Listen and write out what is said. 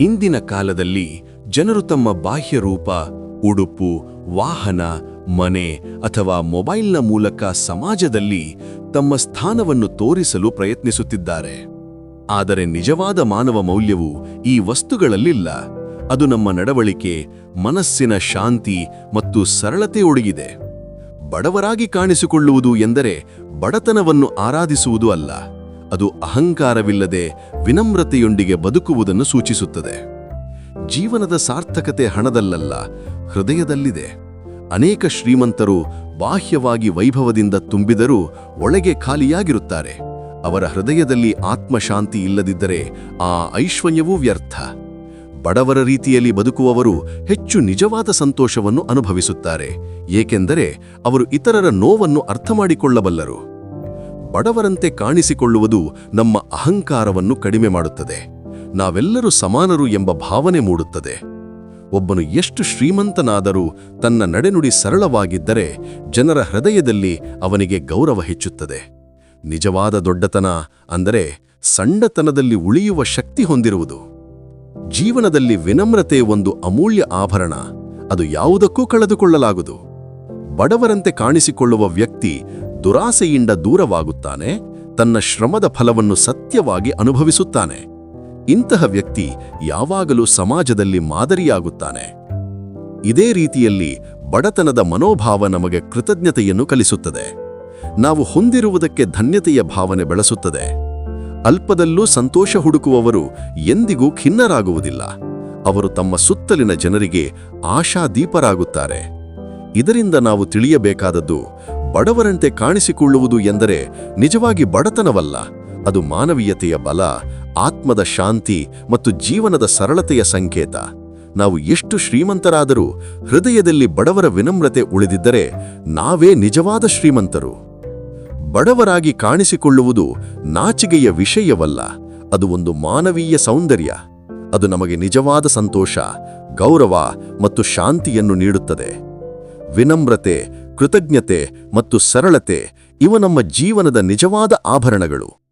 ಇಂದಿನ ಕಾಲದಲ್ಲಿ ಜನರು ತಮ್ಮ ಬಾಹ್ಯ ರೂಪ, ಉಡುಪು, ವಾಹನ, ಮನೆ ಅಥವಾ ಮೊಬೈಲ್ನ ಮೂಲಕ ಸಮಾಜದಲ್ಲಿ ತಮ್ಮ ಸ್ಥಾನವನ್ನು ತೋರಿಸಲು ಪ್ರಯತ್ನಿಸುತ್ತಿದ್ದಾರೆ. ಆದರೆ ನಿಜವಾದ ಮಾನವ ಮೌಲ್ಯವು ಈ ವಸ್ತುಗಳಲ್ಲಿಲ್ಲ. ಅದು ನಮ್ಮ ನಡವಳಿಕೆ, ಮನಸ್ಸಿನ ಶಾಂತಿ ಮತ್ತು ಸರಳತೆಯೊಡಗಿದೆ ಬಡವರಾಗಿ ಕಾಣಿಸಿಕೊಳ್ಳುವುದು ಎಂದರೆ ಬಡತನವನ್ನು ಆರಾಧಿಸುವುದು ಅಲ್ಲ. ಅದು ಅಹಂಕಾರವಿಲ್ಲದೆ ವಿನಮ್ರತೆಯೊಂದಿಗೆ ಬದುಕುವುದನ್ನು ಸೂಚಿಸುತ್ತದೆ. ಜೀವನದ ಸಾರ್ಥಕತೆ ಹಣದಲ್ಲಲ್ಲ, ಹೃದಯದಲ್ಲಿದೆ. ಅನೇಕ ಶ್ರೀಮಂತರು ಬಾಹ್ಯವಾಗಿ ವೈಭವದಿಂದ ತುಂಬಿದರೂ ಒಳಗೆ ಖಾಲಿಯಾಗಿರುತ್ತಾರೆ. ಅವರ ಹೃದಯದಲ್ಲಿ ಆತ್ಮಶಾಂತಿ ಇಲ್ಲದಿದ್ದರೆ ಆ ಐಶ್ವರ್ಯವೂ ವ್ಯರ್ಥ. ಬಡವರ ರೀತಿಯಲ್ಲಿ ಬದುಕುವವರು ಹೆಚ್ಚು ನಿಜವಾದ ಸಂತೋಷವನ್ನು ಅನುಭವಿಸುತ್ತಾರೆ, ಏಕೆಂದರೆ ಅವರು ಇತರರ ನೋವನ್ನು ಅರ್ಥಮಾಡಿಕೊಳ್ಳಬಲ್ಲರು. ಬಡವರಂತೆ ಕಾಣಿಸಿಕೊಳ್ಳುವುದು ನಮ್ಮ ಅಹಂಕಾರವನ್ನು ಕಡಿಮೆ ಮಾಡುತ್ತದೆ. ನಾವೆಲ್ಲರೂ ಸಮಾನರು ಎಂಬ ಭಾವನೆ ಮೂಡುತ್ತದೆ. ಒಬ್ಬನು ಎಷ್ಟು ಶ್ರೀಮಂತನಾದರೂ ತನ್ನ ನಡೆನುಡಿ ಸರಳವಾಗಿದ್ದರೆ ಜನರ ಹೃದಯದಲ್ಲಿ ಅವನಿಗೆ ಗೌರವ ಹೆಚ್ಚುತ್ತದೆ. ನಿಜವಾದ ದೊಡ್ಡತನ ಅಂದರೆ ಸಣ್ಣತನದಲ್ಲಿ ಉಳಿಯುವ ಶಕ್ತಿ ಹೊಂದಿರುವುದು. ಜೀವನದಲ್ಲಿ ವಿನಮ್ರತೆ ಒಂದು ಅಮೂಲ್ಯ ಆಭರಣ, ಅದು ಯಾವುದಕ್ಕೂ ಕಳೆದುಕೊಳ್ಳಲಾಗದು. ಬಡವರಂತೆ ಕಾಣಿಸಿಕೊಳ್ಳುವ ವ್ಯಕ್ತಿ ದುರಾಸೆಯಿಂದ ದೂರವಾಗುತ್ತಾನೆ, ತನ್ನ ಶ್ರಮದ ಫಲವನ್ನು ಸತ್ಯವಾಗಿ ಅನುಭವಿಸುತ್ತಾನೆ. ಇಂತಹ ವ್ಯಕ್ತಿ ಯಾವಾಗಲೂ ಸಮಾಜದಲ್ಲಿ ಮಾದರಿಯಾಗುತ್ತಾನೆ. ಇದೇ ರೀತಿಯಲ್ಲಿ ಬಡತನದ ಮನೋಭಾವ ನಮಗೆ ಕೃತಜ್ಞತೆಯನ್ನು ಕಲಿಸುತ್ತದೆ. ನಾವು ಹೊಂದಿರುವುದಕ್ಕೆ ಧನ್ಯತೆಯ ಭಾವನೆ ಬೆಳೆಸುತ್ತದೆ. ಅಲ್ಪದಲ್ಲೂ ಸಂತೋಷ ಹುಡುಕುವವರು ಎಂದಿಗೂ ಖಿನ್ನರಾಗುವುದಿಲ್ಲ. ಅವರು ತಮ್ಮ ಸುತ್ತಲಿನ ಜನರಿಗೆ ಆಶಾದೀಪರಾಗುತ್ತಾರೆ. ಇದರಿಂದ ನಾವು ತಿಳಿಯಬೇಕಾದದ್ದು ಬಡವರಂತೆ ಕಾಣಿಸಿಕೊಳ್ಳುವುದು ಎಂದರೆ ನಿಜವಾಗಿ ಬಡತನವಲ್ಲ. ಅದು ಮಾನವೀಯತೆಯ ಬಲ, ಆತ್ಮದ ಶಾಂತಿ ಮತ್ತು ಜೀವನದ ಸರಳತೆಯ ಸಂಕೇತ. ನಾವು ಎಷ್ಟು ಶ್ರೀಮಂತರಾದರೂ ಹೃದಯದಲ್ಲಿ ಬಡವರ ವಿನಮ್ರತೆ ಉಳಿದಿದ್ದರೆ ನಾವೇ ನಿಜವಾದ ಶ್ರೀಮಂತರು. ಬಡವರಾಗಿ ಕಾಣಿಸಿಕೊಳ್ಳುವುದು ನಾಚಿಗೆಯ ವಿಷಯವಲ್ಲ, ಅದು ಒಂದು ಮಾನವೀಯ ಸೌಂದರ್ಯ. ಅದು ನಮಗೆ ನಿಜವಾದ ಸಂತೋಷ, ಗೌರವ ಮತ್ತು ಶಾಂತಿಯನ್ನು ನೀಡುತ್ತದೆ. ವಿನಮ್ರತೆ ಕೃತಜ್ಞತೆ ಮತ್ತು ಸರಳತೆ ಇವು ನಮ್ಮ ಜೀವನದ ನಿಜವಾದ ಆಭರಣಗಳು.